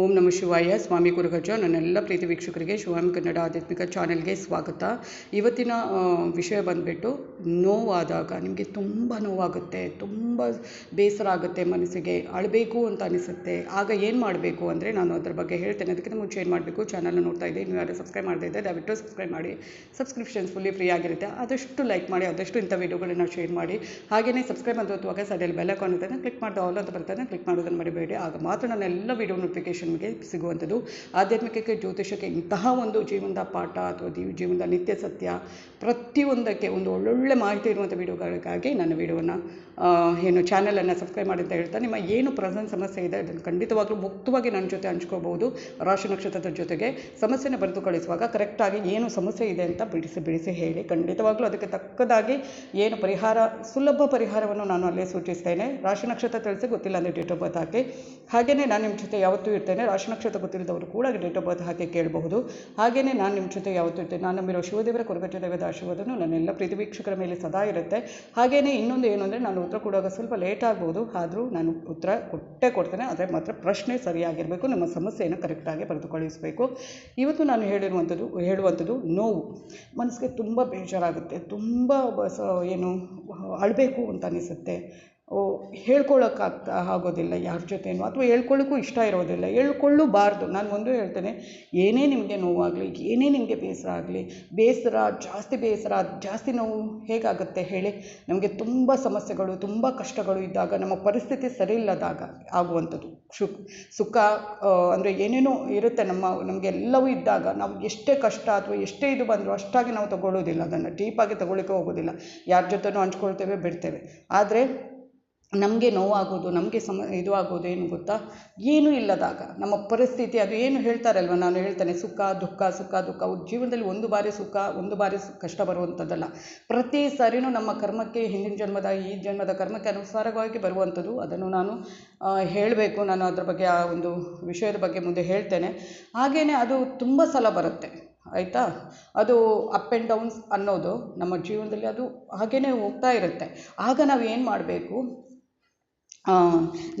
ಓಂ ನಮ ಶಿವಾಯ. ಸ್ವಾಮಿ ಗುರುಗಜ ನನ್ನೆಲ್ಲ ಪ್ರೀತಿ ವೀಕ್ಷಕರಿಗೆ ಶಿವಾಮಿ ಕನ್ನಡ ಆಧ್ಯಾತ್ಮಿಕ ಚಾನೆಲ್ಗೆ ಸ್ವಾಗತ. ಇವತ್ತಿನ ವಿಷಯ ಬಂದುಬಿಟ್ಟು ನೋವಾದಾಗ ನಿಮಗೆ ತುಂಬ ನೋವಾಗುತ್ತೆ, ತುಂಬ ಬೇಸರ ಆಗುತ್ತೆ ಮನಸ್ಸಿಗೆ. ಅಳಬೇಕು ಅಂತ ಅನಿಸುತ್ತೆ. ಆಗ ಏನು ಮಾಡಬೇಕು ಅಂದರೆ ನಾನು ಅದ್ರ ಬಗ್ಗೆ ಹೇಳ್ತೇನೆ. ಅದಕ್ಕಿಂತ ಮುಂಚೆ ಏನು ಮಾಡಬೇಕು, ಚಾನಲ್ನ ನೋಡ್ತಾ ಇದ್ದೆ. ನೀವು ಯಾರು ಸಬ್ಸ್ಕ್ರೈಬ್ ಮಾಡದೇ ಇದ್ದರೆ ದಯವಿಟ್ಟು ಸಬ್ಸ್ಕ್ರೈಬ್ ಮಾಡಿ. ಸಬ್ಸ್ಕ್ರಿಪ್ಷನ್ಸ್ ಫುಲ್ಲಿ ಫ್ರೀ ಆಗಿರುತ್ತೆ. ಆದಷ್ಟು ಲೈಕ್ ಮಾಡಿ, ಆದಷ್ಟು ಇಂಥ ವೀಡಿಯೋಗಳನ್ನ ಶೇರ್ ಮಾಡಿ. ಹಾಗೆಯೇ ಸಬ್ಸ್ಕ್ರೈಬ್ ಅಂತ ಹೊತ್ತುವಾಗ ಸೈಡಲ್ಲಿ ಬೆಲ್ ಐಕಾನ್ ಇರುತ್ತೆ ಕ್ಲಿಕ್ ಮಾಡಿದ ಆಲ್ ಅಂತ ಬರ್ತದೆ ಕ್ಲಿಕ್ ಮಾಡೋದನ್ನು ಮರಿಬೇಡಿ. ಆಗ ಮಾತ್ರ ನನ್ನ ಎಲ್ಲ ವೀಡಿಯೋ ನೋಟಿಫಿಕೇಷನ್ಗೆ ಸಿಗುವಂಥದ್ದು. ಆಧ್ಯಾತ್ಮಿಕಕ್ಕೆ ಜ್ಯೋತಿಷಕ್ಕೆ ಇಂತಹ ಒಂದು ಜೀವನದ ಪಾಠ ಅಥವಾ ಜೀವ- ಜೀವನದ ನಿತ್ಯ ಸತ್ಯ ಪ್ರತಿಯೊಂದಕ್ಕೆ ಒಂದು ಒಳ್ಳೊಳ್ಳೆ ಮಾಹಿತಿ ಇರುವಂಥ ವೀಡಿಯೋಗಳಿಗಾಗಿ ನನ್ನ ವೀಡಿಯೋವನ್ನು ಏನು ಚಾನಲನ್ನು ಸಬ್ಸ್ಕ್ರೈಬ್ ಮಾಡಿ ಅಂತ ಹೇಳ್ತಾ ನಿಮ್ಮ ಏನು ಪ್ರೆಸೆಂಟ್ ಸಮಸ್ಯೆ ಇದೆ ಅದನ್ನು ಖಂಡಿತವಾಗ್ಲೂ ಮುಕ್ತವಾಗಿ ನನ್ನ ಜೊತೆ ಹಂಚ್ಕೋಬಹುದು ರಾಶಿ ನಕ್ಷತ್ರದ ಜೊತೆಗೆ ಸಮಸ್ಯೆನ ಬರೆದು ಕಳಿಸುವಾಗ ಕರೆಕ್ಟಾಗಿ ಏನು ಸಮಸ್ಯೆ ಇದೆ ಅಂತ ಬಿಡಿಸಿ ಬಿಡಿಸಿ ಹೇಳಿ. ಖಂಡಿತವಾಗ್ಲೂ ಅದಕ್ಕೆ ತಕ್ಕದಾಗಿ ಏನು ಪರಿಹಾರ, ಸುಲಭ ಪರಿಹಾರವನ್ನು ನಾನು ಅಲ್ಲೇ ಸೂಚಿಸ್ತೇನೆ. ರಾಶಿ ನಕ್ಷತ್ರ ತಿಳಿಸಿ ಗೊತ್ತಿಲ್ಲ ಅಂದರೆ ಡೇಟ್ ಆಫ್ ಬರ್ತ್ ಹಾಕಿ. ಹಾಗೆಯೇ ನಾನು ನಿಮ್ಮ ಜೊತೆ ಯಾವತ್ತೂ ಇರ್ತೇನೆ. ರಾಶಿ ನಕ್ಷತ್ರ ಗೊತ್ತಿಲ್ಲದವರು ಕೂಡ ಡೇಟ್ ಆಫ್ ಬರ್ತ್ ಹಾಕಿ ಕೇಳಬಹುದು. ಹಾಗೆಯೇ ನಾನು ನಿಮ್ಮ ಜೊತೆ ಯಾವತ್ತೂ ಇರ್ತೇನೆ. ನಾನು ನಮ್ಮಿರೋ ಶಿವದೇವರ ಕೊರಗಜ್ಜ ದೇವದ ಆಶೀರ್ವಾದನು ನನ್ನೆಲ್ಲ ಪ್ರೀತಿ ವೀಕ್ಷಕರ ಮೇಲೆ ಸದಾ ಇರುತ್ತೆ. ಹಾಗೆಯೇ ಇನ್ನೊಂದು ಏನು ಅಂದರೆ ನಾನು ಉತ್ತರ ಕೊಡುವಾಗ ಸ್ವಲ್ಪ ಲೇಟ್ ಆಗ್ಬೋದು. ಆದರೂ ನಾನು ಉತ್ತರ ಕೊಟ್ಟೇ ಕೊಡ್ತೇನೆ. ಆದರೆ ಮಾತ್ರ ಪ್ರಶ್ನೆ ಸರಿಯಾಗಿರಬೇಕು. ನಮ್ಮ ಸಮಸ್ಯೆಯನ್ನು ಕರೆಕ್ಟಾಗಿ ಬರೆದು ಕಳಿಸಬೇಕು ಇವತ್ತು ನಾನು ಹೇಳಿರುವಂಥದ್ದು, ಹೇಳುವಂಥದ್ದು ನೋವು. ಮನಸ್ಸಿಗೆ ತುಂಬ ಬೇಜಾರಾಗುತ್ತೆ. ತುಂಬ ಏನು ಅಳಬೇಕು ಅಂತ ಅನಿಸುತ್ತೆ. ಹೇಳ್ಕೊಳ್ಳೋಕ್ಕಾಗ್ತಾ ಆಗೋದಿಲ್ಲ ಯಾರ ಜೊತೆಯೂ ಅಥವಾ ಹೇಳ್ಕೊಳ್ಳೋಕ್ಕೂ ಇಷ್ಟ ಇರೋದಿಲ್ಲ. ಹೇಳ್ಕೊಳ್ಳೂಬಾರ್ದು. ನಾನು ಒಂದು ಹೇಳ್ತೇನೆ, ಏನೇ ನಿಮಗೆ ನೋವಾಗಲಿ, ಏನೇ ನಿಮಗೆ ಬೇಸರ ಆಗಲಿ, ಬೇಸರ, ಜಾಸ್ತಿ ಬೇಸರ, ಜಾಸ್ತಿ ನೋವು ಹೇಗಾಗುತ್ತೆ ಹೇಳಿ, ನಮಗೆ ತುಂಬ ಸಮಸ್ಯೆಗಳು, ತುಂಬ ಕಷ್ಟಗಳು ಇದ್ದಾಗ, ನಮ್ಮ ಪರಿಸ್ಥಿತಿ ಸರಿ ಇಲ್ಲದಾಗ ಆಗುವಂಥದ್ದು. ಸುಖ ಸುಖ ಅಂದರೆ ಏನೇನೋ ಇರುತ್ತೆ ನಮ್ಮ ನಮಗೆಲ್ಲವೂ ಇದ್ದಾಗ, ನಾವು ಎಷ್ಟೇ ಕಷ್ಟ ಅಥವಾ ಎಷ್ಟೇ ಇದು ಬಂದರೂ ಅಷ್ಟಾಗಿ ನಾವು ತಗೊಳ್ಳೋದಿಲ್ಲ. ಅದನ್ನು ಡೀಪಾಗಿ ತಗೊಳ್ಳಿಕ್ಕೆ ಹೋಗೋದಿಲ್ಲ. ಯಾರ ಜೊತೆನೂ ಹಂಚ್ಕೊಳ್ತೇವೆ, ಬಿಡ್ತೇವೆ. ಆದರೆ ನಮಗೆ ನೋವಾಗೋದು, ನಮಗೆ ಸಮ ಇದು ಆಗೋದು ಏನು ಗೊತ್ತಾ? ಏನೂ ಇಲ್ಲದಾಗ, ನಮ್ಮ ಪರಿಸ್ಥಿತಿ ಅದು ಏನು ಹೇಳ್ತಾರಲ್ವ? ನಾನು ಹೇಳ್ತೇನೆ, ಸುಖ, ದುಃಖ ಸುಖ, ದುಃಖ. ಜೀವನದಲ್ಲಿ ಒಂದು ಬಾರಿ ಸುಖ, ಒಂದು ಬಾರಿ ಕಷ್ಟ ಬರುವಂಥದ್ದಲ್ಲ. ಪ್ರತಿ ಸಾರಿನೂ ನಮ್ಮ ಕರ್ಮಕ್ಕೆ, ಹಿಂದಿನ ಜನ್ಮದ, ಈ ಜನ್ಮದ ಕರ್ಮಕ್ಕೆ ಅನುಸಾರವಾಗಿ ಬರುವಂಥದ್ದು. ಅದನ್ನು ನಾನು ಹೇಳಬೇಕು. ನಾನು ಅದರ ಬಗ್ಗೆ ಆ ಒಂದು ವಿಷಯದ ಬಗ್ಗೆ ಮುಂದೆ ಹೇಳ್ತೇನೆ. ಹಾಗೆಯೇ ಅದು ತುಂಬ ಸಲ ಬರುತ್ತೆ, ಆಯಿತಾ? ಅದು ಅಪ್ ಆ್ಯಂಡ್ ಡೌನ್ಸ್ ಅನ್ನೋದು ನಮ್ಮ ಜೀವನದಲ್ಲಿ ಅದು ಹಾಗೇ ಹೋಗ್ತಾ ಇರುತ್ತೆ. ಆಗ ನಾವು ಏನು ಮಾಡಬೇಕು?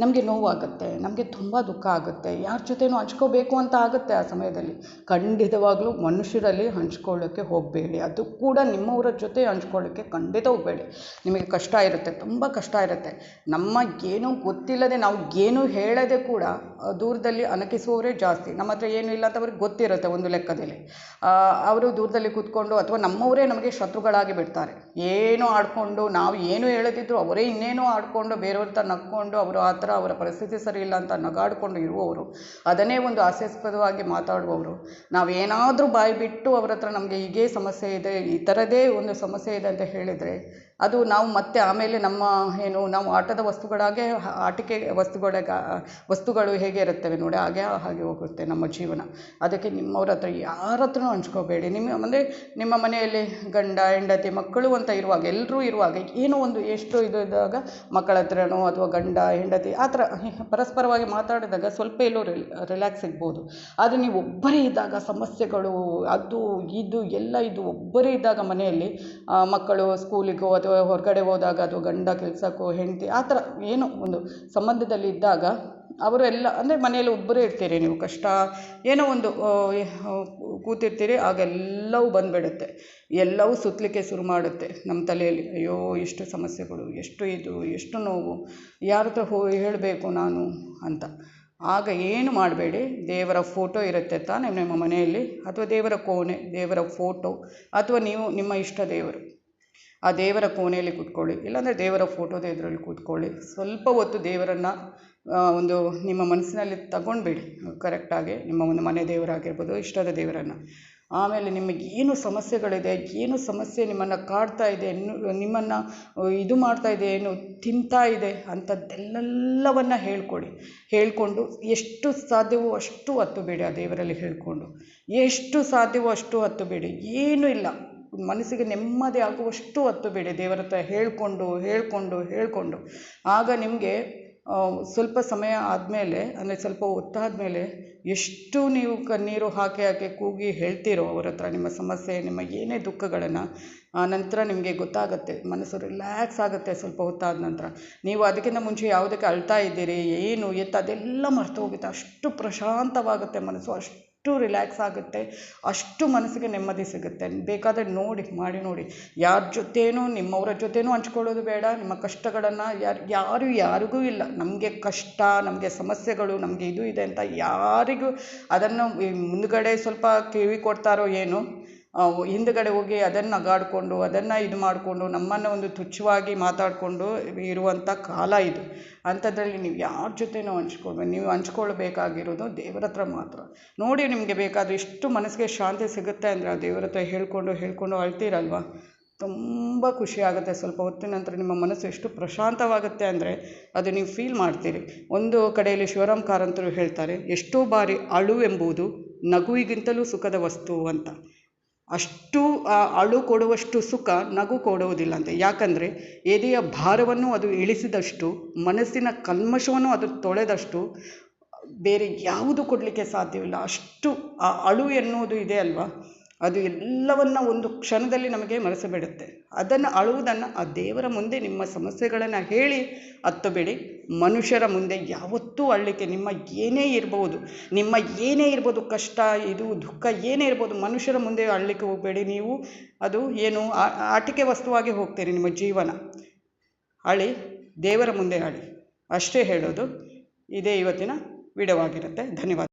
ನಮಗೆ ನೋವಾಗುತ್ತೆ, ನಮಗೆ ತುಂಬ ದುಃಖ ಆಗುತ್ತೆ. ಯಾರ ಜೊತೆನೂ ಹಂಚ್ಕೋಬೇಕು ಅಂತ ಆಗುತ್ತೆ ಆ ಸಮಯದಲ್ಲಿ. ಖಂಡಿತವಾಗ್ಲೂ ಮನುಷ್ಯರಲ್ಲಿ ಹಂಚ್ಕೊಳ್ಳೋಕ್ಕೆ ಹೋಗಬೇಡಿ. ಅದು ಕೂಡ ನಿಮ್ಮವರ ಜೊತೆ ಹಂಚ್ಕೊಳ್ಳೋಕ್ಕೆ ಖಂಡಿತ ಹೋಗಬೇಡಿ. ನಿಮಗೆ ಕಷ್ಟ ಇರುತ್ತೆ, ತುಂಬ ಕಷ್ಟ ಇರುತ್ತೆ. ನಮ್ಮ ಏನೂ ಗೊತ್ತಿಲ್ಲದೆ ನಾವು ಏನೂ ಹೇಳದೆ ಕೂಡ ದೂರದಲ್ಲಿ ಅಣಕಿಸುವವರೇ ಜಾಸ್ತಿ. ನಮ್ಮ ಹತ್ರ ಏನೂ ಇಲ್ಲ ಅಂತ ಅವ್ರಿಗೆ ಗೊತ್ತಿರುತ್ತೆ ಒಂದು ಲೆಕ್ಕದಲ್ಲಿ. ಅವರು ದೂರದಲ್ಲಿ ಕೂತ್ಕೊಂಡು ಅಥವಾ ನಮ್ಮವರೇ ನಮಗೆ ಶತ್ರುಗಳಾಗಿ ಬಿಡ್ತಾರೆ. ಏನೋ ಆಡಿಕೊಂಡು ನಾವು ಏನು ಹೇಳದಿದ್ರು ಅವರೇ ಇನ್ನೇನೋ ಆಡಿಕೊಂಡು ಬೇರೆಯವ್ರ ಹತ್ರ ನಕ್ಕೊಂಡು ಅವರು ಆ ಥರ ಅವರ ಪರಿಸ್ಥಿತಿ ಸರಿ ಇಲ್ಲ ಅಂತ ನಗಾಡ್ಕೊಂಡು ಇರುವವರು, ಅದನ್ನೇ ಒಂದು ಹಾಸ್ಯಾಸ್ಪದವಾಗಿ ಮಾತಾಡುವವರು. ನಾವೇನಾದರೂ ಬಾಯಿ ಬಿಟ್ಟು ಅವ್ರ ಹತ್ರ ನಮಗೆ ಹೀಗೇ ಸಮಸ್ಯೆ ಇದೆ, ಈ ಥರದ್ದೇ ಒಂದು ಸಮಸ್ಯೆ ಇದೆ ಅಂತ ಹೇಳಿದರೆ ಅದು ನಾವು ಮತ್ತೆ ಆಮೇಲೆ ನಮ್ಮ ಏನು ನಾವು ಆಟದ ವಸ್ತುಗಳಾಗೆ, ಆಟಿಕೆ ವಸ್ತುಗಳಾಗ ವಸ್ತುಗಳು ಹೇಗೆ ಇರುತ್ತವೆ ನೋಡಿ, ಹಾಗೆ ಹಾಗೆ ಹೋಗುತ್ತೆ ನಮ್ಮ ಜೀವನ. ಅದಕ್ಕೆ ನಿಮ್ಮವ್ರ ಹತ್ರ ಯಾರ ಹತ್ರನೂ ಹಂಚ್ಕೋಬೇಡಿ. ನಿಮ್ಮ ಅಂದರೆ ನಿಮ್ಮ ಮನೆಯಲ್ಲಿ ಗಂಡ, ಹೆಂಡತಿ, ಮಕ್ಕಳು ಅಂತ ಇರುವಾಗ ಎಲ್ಲರೂ ಇರುವಾಗ, ಏನೋ ಒಂದು ಎಷ್ಟು ಇದು ಇದ್ದಾಗ ಮಕ್ಕಳ ಹತ್ರನೋ ಅಥವಾ ಗಂಡ, ಹೆಂಡತಿ, ಆ ಥರ ಪರಸ್ಪರವಾಗಿ ಮಾತಾಡಿದಾಗ ಸ್ವಲ್ಪ ಎಲ್ಲೋ ರಿಲ್, ರಿಲ್ಯಾಕ್ಸ್ ಸಿಗ್ಬೋದು ಆದರೆ ನೀವು ಒಬ್ಬರೇ ಇದ್ದಾಗ ಸಮಸ್ಯೆಗಳು, ಅದು, ಇದು, ಎಲ್ಲ ಇದು ಒಬ್ಬರೇ ಇದ್ದಾಗ ಮನೆಯಲ್ಲಿ ಮಕ್ಕಳು ಸ್ಕೂಲಿಗೋ ಅಥವಾ ಹೊರಗಡೆ ಹೋದಾಗ ಅಥವಾ ಗಂಡ ಕೆಲಸಕ್ಕೋ ಹೆಂಡತಿ ಆ ಥರ ಏನೋ ಒಂದು ಸಂಬಂಧದಲ್ಲಿ ಇದ್ದಾಗ ಅವರು ಎಲ್ಲ, ಅಂದರೆ ಮನೆಯಲ್ಲಿ ಒಬ್ಬರೇ ಇರ್ತೀರಿ ನೀವು, ಕಷ್ಟ, ಏನೋ ಒಂದು ಕೂತಿರ್ತೀರಿ, ಆಗ ಎಲ್ಲವೂ ಬಂದುಬಿಡುತ್ತೆ. ಎಲ್ಲವೂ ಸುತ್ತಲಿಕ್ಕೆ ಶುರು ಮಾಡುತ್ತೆ ನಮ್ಮ ತಲೆಯಲ್ಲಿ. ಅಯ್ಯೋ, ಎಷ್ಟು ಸಮಸ್ಯೆಗಳು, ಎಷ್ಟು ಇದು, ಎಷ್ಟು ನೋವು, ಯಾರ ಹತ್ರ ಹೋ, ಹೇಳಬೇಕು ನಾನು ಅಂತ. ಆಗ ಏನು ಮಾಡಬೇಡಿ, ದೇವರ ಫೋಟೋ ಇರುತ್ತೆ ತಾನೇ ನಿಮ್ಮ ಮನೆಯಲ್ಲಿ, ಅಥವಾ ದೇವರ ಕೋಣೆ, ದೇವರ ಫೋಟೋ, ಅಥವಾ ನೀವು ನಿಮ್ಮ ಇಷ್ಟ ದೇವರು. ಆ ದೇವರ ಕೋಣೆಯಲ್ಲಿ ಕೂತ್ಕೊಳ್ಳಿ. ಇಲ್ಲಾಂದರೆ ದೇವರ ಫೋಟೋದ ಎದುರಲ್ಲಿ ಕೂತ್ಕೊಳ್ಳಿ. ಸ್ವಲ್ಪ ಹೊತ್ತು ದೇವರನ್ನು ಒಂದು ನಿಮ್ಮ ಮನಸ್ಸಿನಲ್ಲಿ ತಗೊಂಡ್ಬಿಡಿ. ಕರೆಕ್ಟಾಗಿ ನಿಮ್ಮ ಒಂದು ಮನೆ ದೇವರಾಗಿರ್ಬೋದು ಇಷ್ಟದ ದೇವರನ್ನು. ಆಮೇಲೆ ನಿಮಗೆ ಏನು ಸಮಸ್ಯೆಗಳಿದೆ, ಏನು ಸಮಸ್ಯೆ ನಿಮ್ಮನ್ನು ಕಾಡ್ತಾ ಇದೆ ನಿಮ್ಮನ್ನು ಇದು ಮಾಡ್ತಾ ಇದೆ ಏನು ತಿಂತಾ ಇದೆ ಅಂಥದ್ದೆಲ್ಲವನ್ನು ಹೇಳ್ಕೊಡಿ. ಹೇಳ್ಕೊಂಡು ಎಷ್ಟು ಸಾಧ್ಯವೋ ಅಷ್ಟು ಹತ್ತು ಬೇಡಿ ಆ ದೇವರಲ್ಲಿ ಹೇಳ್ಕೊಂಡು. ಎಷ್ಟು ಸಾಧ್ಯವೋ ಅಷ್ಟು ಹತ್ತು ಬೇಡಿ. ಏನೂ ಇಲ್ಲ. ಮನಸ್ಸಿಗೆ ನೆಮ್ಮದಿ ಆಗುವಷ್ಟು ಹೊತ್ತು ಬಿಡಿ. ದೇವರ ಹತ್ರ ಹೇಳ್ಕೊಂಡು ಹೇಳ್ಕೊಂಡು ಹೇಳ್ಕೊಂಡು. ಆಗ ನಿಮಗೆ ಸ್ವಲ್ಪ ಸಮಯ ಆದಮೇಲೆ, ಅಂದರೆ ಸ್ವಲ್ಪ ಹೊತ್ತಾದಮೇಲೆ ಎಷ್ಟು ನೀವು ಕಣ್ಣೀರು ಹಾಕಿ ಹಾಕಿ ಕೂಗಿ ಹೇಳ್ತೀರೋ ಅವ್ರ ಹತ್ರ, ನಿಮ್ಮ ಸಮಸ್ಯೆ, ನಿಮ್ಮ ಏನೇ ದುಃಖಗಳನ್ನು, ಆ ನಂತರ ನಿಮಗೆ ಗೊತ್ತಾಗುತ್ತೆ. ಮನಸ್ಸು ರಿಲ್ಯಾಕ್ಸ್ ಆಗುತ್ತೆ ಸ್ವಲ್ಪ ಹೊತ್ತಾದ ನಂತರ. ನೀವು ಅದಕ್ಕಿಂತ ಮುಂಚೆ ಯಾವುದಕ್ಕೆ ಅಳ್ತಾ ಇದ್ದೀರಿ, ಏನು, ಎತ್ತ ಅದೆಲ್ಲ ಮರ್ತು ಹೋಗುತ್ತೆ. ಅಷ್ಟು ಪ್ರಶಾಂತವಾಗುತ್ತೆ ಮನಸ್ಸು, ಅಷ್ಟು ರಿಲ್ಯಾಕ್ಸ್ ಆಗುತ್ತೆ, ಅಷ್ಟು ಮನಸ್ಸಿಗೆ ನೆಮ್ಮದಿ ಸಿಗುತ್ತೆ. ಬೇಕಾದರೆ ನೋಡಿ, ಮಾಡಿ ನೋಡಿ. ಯಾರ ಜೊತೆಯೂ ನಿಮ್ಮವರ ಜೊತೆನೂ ಹಂಚ್ಕೊಳ್ಳೋದು ಬೇಡ. ನಿಮ್ಮ ಕಷ್ಟಗಳನ್ನು ಯಾರು ಯಾರು ಯಾರಿಗೂ ಇಲ್ಲ. ನಮಗೆ ಕಷ್ಟ, ನಮಗೆ ಸಮಸ್ಯೆಗಳು, ನಮಗೆ ಇದು ಇದೆ ಅಂತ ಯಾರಿಗೂ ಅದನ್ನು ಮುಂದುಗಡೆ ಸ್ವಲ್ಪ ಕಿವಿ ಕೊಡ್ತಾರೋ ಏನು ಹಿಂದುಗಡೆ ಹೋಗಿ ಅದನ್ನು ನಗಾಡಿಕೊಂಡು ಅದನ್ನು ಇದು ಮಾಡಿಕೊಂಡು, ನಮ್ಮನ್ನು ಒಂದು ತುಚ್ಛವಾಗಿ ಮಾತಾಡಿಕೊಂಡು ಇರುವಂಥ ಕಾಲ ಇದು. ಅಂಥದ್ರಲ್ಲಿ ನೀವು ಯಾರ ಜೊತೆನೂ ಹಂಚ್ಕೊಳ್ಬೇಕು ನೀವು ಹಂಚ್ಕೊಳ್ಬೇಕಾಗಿರೋದು ದೇವ್ರ ಹತ್ರ ಮಾತ್ರ. ನೋಡಿ ನಿಮಗೆ ಬೇಕಾದರೆ ಇಷ್ಟು ಮನಸ್ಸಿಗೆ ಶಾಂತಿ ಸಿಗುತ್ತೆ ಅಂದರೆ ಆ ದೇವ್ರ ಹತ್ರ ಹೇಳ್ಕೊಂಡು ಹೇಳ್ಕೊಂಡು ಅಳ್ತೀರಲ್ವ? ತುಂಬ ಖುಷಿ ಆಗುತ್ತೆ. ಸ್ವಲ್ಪ ಹೊತ್ತಿನ ನಂತರ ನಿಮ್ಮ ಮನಸ್ಸು ಎಷ್ಟು ಪ್ರಶಾಂತವಾಗುತ್ತೆ ಅಂದರೆ ಅದು ನೀವು ಫೀಲ್ ಮಾಡ್ತೀರಿ. ಒಂದು ಕಡೆಯಲ್ಲಿ ಶಿವರಾಮ್ ಕಾರಂತರು ಹೇಳ್ತಾರೆ, ಎಷ್ಟೋ ಬಾರಿ ಅಳು ಎಂಬುದು ನಗುವಿಗಿಂತಲೂ ಸುಖದ ವಸ್ತು ಅಂತ. ಅಷ್ಟು ಅಳು ಕೊಡುವಷ್ಟು ಸುಖ ನಗು ಕೊಡುವುದಿಲ್ಲ ಅಂತೆ ಯಾಕಂದರೆ ಎದೆಯ ಭಾರವನ್ನು ಅದು ಇಳಿಸಿದಷ್ಟು, ಮನಸ್ಸಿನ ಕಲ್ಮಶವನ್ನು ಅದು ತೊಳೆದಷ್ಟು, ಬೇರೆ ಯಾವುದು ಕೊಡಲಿಕ್ಕೆ ಸಾಧ್ಯವಿಲ್ಲ. ಅಷ್ಟು, ಆ, ಅಳು ಎನ್ನುವುದು ಇದೆ ಅಲ್ವಾ? ಅದು ಎಲ್ಲವನ್ನ ಒಂದು ಕ್ಷಣದಲ್ಲಿ ನಮಗೆ ಮರೆಸಿಬಿಡುತ್ತೆ ಅದನ್ನು ಅಳುವುದನ್ನು ಆ ದೇವರ ಮುಂದೆ ನಿಮ್ಮ ಸಮಸ್ಯೆಗಳನ್ನು ಹೇಳಿ ಹತ್ತಬೇಡಿ. ಮನುಷ್ಯರ ಮುಂದೆ ಯಾವತ್ತೂ ಅಳ್ಳಿಕೆ, ನಿಮ್ಮ ಏನೇ ಇರ್ಬೋದು, ನಿಮ್ಮ ಏನೇ ಇರ್ಬೋದು ಕಷ್ಟ, ಇದು, ದುಃಖ, ಏನೇ ಇರ್ಬೋದು, ಮನುಷ್ಯರ ಮುಂದೆ ಅಳ್ಳಿಕೆ ಹೋಗಬೇಡಿ. ನೀವು ಅದು ಏನು ಆಟಿಕೆ ವಸ್ತುವಾಗಿ ಹೋಗ್ತೀರಿ ನಿಮ್ಮ ಜೀವನ. ಅಳಿ, ದೇವರ ಮುಂದೆ ಅಳಿ. ಅಷ್ಟೇ ಹೇಳೋದು. ಇದೇ ಇವತ್ತಿನ ವಿಡವಾಗಿರುತ್ತೆ ಧನ್ಯವಾದ.